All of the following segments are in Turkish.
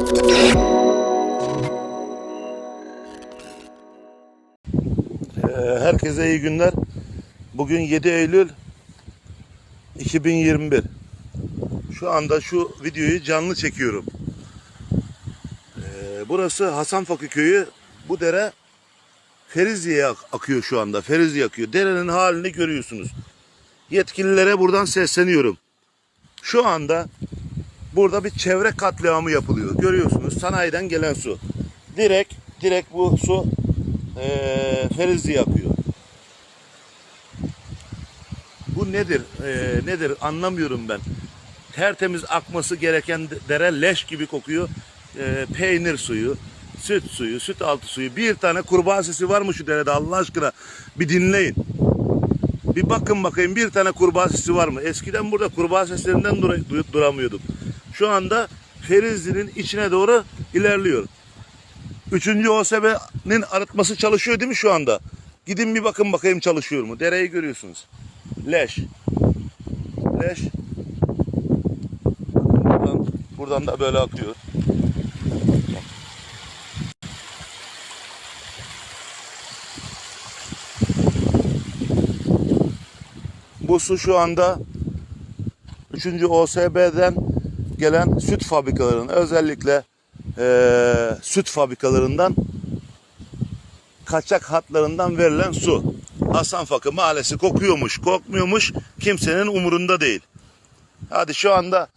Ee, Herkese iyi günler. Bugün 7 Eylül 2021. Şu anda şu videoyu canlı çekiyorum. Ee, Burası Hasanfakı köyü. Bu dere Ferizli'ye ak- akıyor şu anda. Ferizli akıyor. Derenin halini görüyorsunuz. Yetkililere buradan sesleniyorum. Şu anda burada bir çevre katliamı yapılıyor. Görüyorsunuz sanayiden gelen su. Direkt direkt bu su eee Ferizli'ye akıyor. Bu nedir? Eee, nedir? Anlamıyorum ben. Tertemiz akması gereken dere leş gibi kokuyor. Eee, peynir suyu, süt suyu, süt altı suyu. Bir tane kurbağa sesi var mı şu derede Allah aşkına? Bir dinleyin. Bir bakın bakayım bir tane kurbağa sesi var mı? Eskiden burada kurbağa seslerinden dur- du- duramıyorduk. Şu anda Ferizli'nin içine doğru ilerliyor. Üçüncü OSB'nin arıtması çalışıyor değil mi şu anda? Gidin bir bakın bakayım çalışıyor mu? Dereyi görüyorsunuz. Leş. Leş. Buradan, buradan da böyle akıyor. Bu su şu anda 3. OSB'den gelen süt fabrikalarının özellikle eee, süt fabrikalarından kaçak hatlarından verilen su. Hasanfakı mahallesi kokuyormuş, kokmuyormuş kimsenin umurunda değil. Hadi şu anda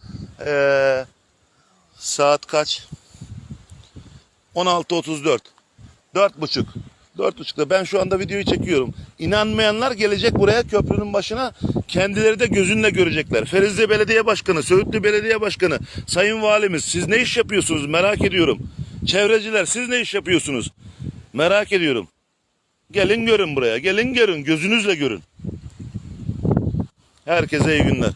eee, saat kaç? 16.34. Dört buçuk. Dört buçukta ben şu anda videoyu çekiyorum. İnanmayanlar gelecek buraya köprünün başına kendileri de gözünle görecekler. Ferizli Belediye Başkanı, Söğütlü Belediye Başkanı, Sayın Valimiz siz ne iş yapıyorsunuz merak ediyorum. Çevreciler siz ne iş yapıyorsunuz? Merak ediyorum. Gelin görün buraya. Gelin görün. Gözünüzle görün. Herkese iyi günler.